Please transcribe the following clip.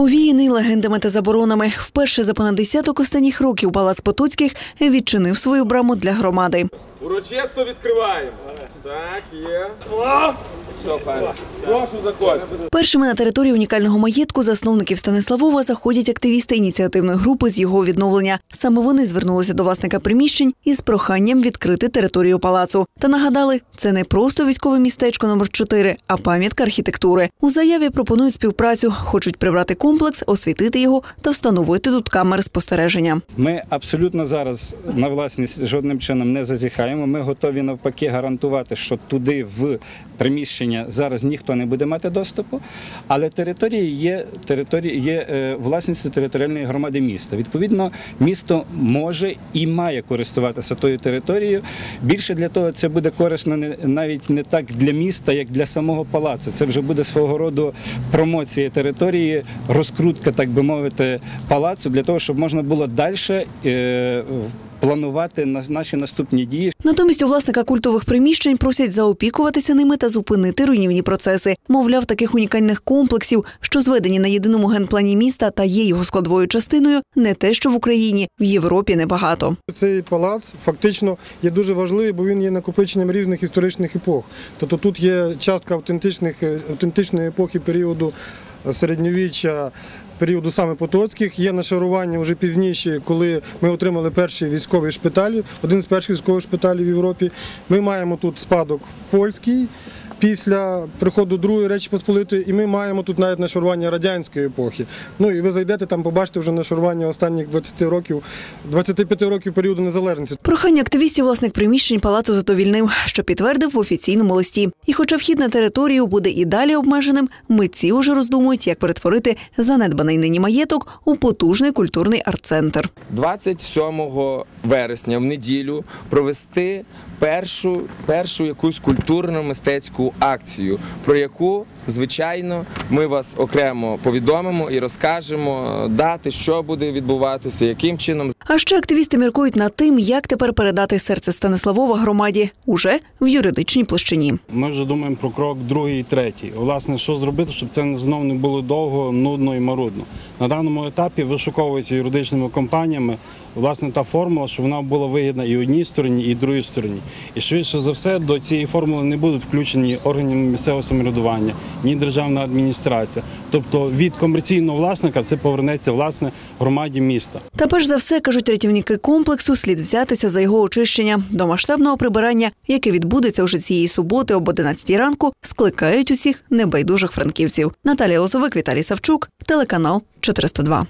Овіяний легендами та заборонами. Вперше за понад десяток останніх років Палац Потоцьких відчинив свою браму для громади. Урочисто відкриваємо. Так, є. Першими на території унікального маєтку засновників Станиславова заходять активісти ініціативної групи з його відновлення. Саме вони звернулися до власника приміщень із проханням відкрити територію палацу. Та нагадали, це не просто військове містечко номер 4 а пам'ятка архітектури. У заяві пропонують співпрацю, хочуть прибрати комплекс, освітити його та встановити тут камери спостереження. Ми абсолютно зараз на власність жодним чином не зазіхаємо. Ми готові навпаки гарантувати, що туди в приміщення зараз ніхто не буде мати доступу, але території є території є е, власністю територіальної громади міста. Відповідно, місто може і має користуватися тою територією. Більше для того це буде корисно навіть не так для міста, як для самого палацу. Це вже буде свого роду промоція території, розкрутка, так би мовити, палацу для того, щоб можна було далі. Планувати на наші наступні дії, Натомість у власника культових приміщень просять заопікуватися ними та зупинити руйнівні процеси. Мовляв, таких унікальних комплексів, що зведені на єдиному генплані міста та є його складовою частиною, не те, що в Україні, в Європі небагато. Цей палац фактично є дуже важливий, бо він є накопиченням різних історичних епох. Тобто тут є частка автентичних, е, автентичної епохи періоду середньовіччя, періоду саме Потоцьких. Є нашарування вже пізніше, коли ми отримали перші військові шпиталі, один з перших військових шпиталів в Європі. Ми маємо тут спадок польський. Після приходу Другої Речі Посполитої, і ми маємо тут навіть нашарування радянської епохи. Ну і ви зайдете там, побачите вже нашарування останніх 20 років, 25 років періоду незалежності. Прохання активістів власник приміщень палацу задовільнив, що підтвердив в офіційному листі. І хоча вхід на територію буде і далі обмеженим, митці уже роздумують, як перетворити занедбаний нині маєток у потужний культурний арт-центр. 27 вересня в неділю провести першу, першу якусь акцію, про яку, звичайно, ми вас окремо повідомимо і розкажемо дати, що буде відбуватися, яким чином. А ще активісти міркують над тим, як тепер передати серце Станиславова громаді уже в юридичній площині. Ми вже думаємо про крок другий і третій. Власне, що зробити, щоб це знов не було довго, нудно і марудно. На даному етапі вишуковується юридичними компаніями власне та формула, щоб вона була вигідна і одній стороні, і другій стороні. І швидше за все до цієї формули не будуть включені органи місцевого самоврядування, ні державна адміністрація. Тобто від комерційного власника це повернеться власне громаді міста. Та перш за все кажуть рятівники комплексу, слід взятися за його очищення до масштабного прибирання, яке відбудеться уже цієї суботи об 11 ранку. Скликають усіх небайдужих франківців. Наталія Лозовик, Віталій Савчук, телеканал 402.